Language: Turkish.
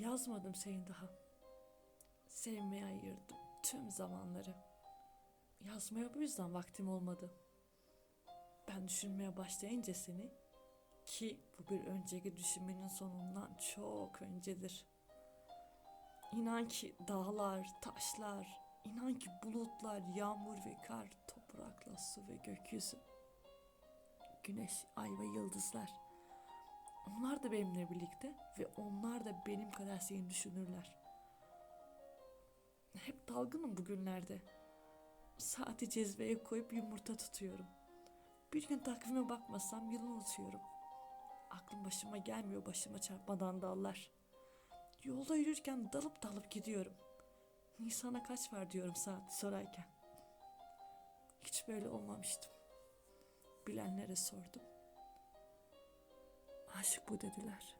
Yazmadım seni daha. Sevmeye ayırdım tüm zamanları. Yazmaya bu yüzden vaktim olmadı. Ben düşünmeye başlayınca seni ki bu bir önceki düşünmenin sonundan çok öncedir. İnan ki dağlar, taşlar, inan ki bulutlar, yağmur ve kar, toprakla su ve gökyüzü. Güneş, ay ve yıldızlar. Onlar da benimle birlikte ve onlar da benim kadar seni düşünürler. Hep dalgınım bugünlerde. Saati cezveye koyup yumurta tutuyorum. Bir gün takvime bakmasam yılı unutuyorum. Aklım başıma gelmiyor başıma çarpmadan dallar. Yolda yürürken dalıp dalıp gidiyorum. Nisan'a kaç var diyorum saati sorarken. Hiç böyle olmamıştım. Bilenlere sordum. Aşık bu dediler.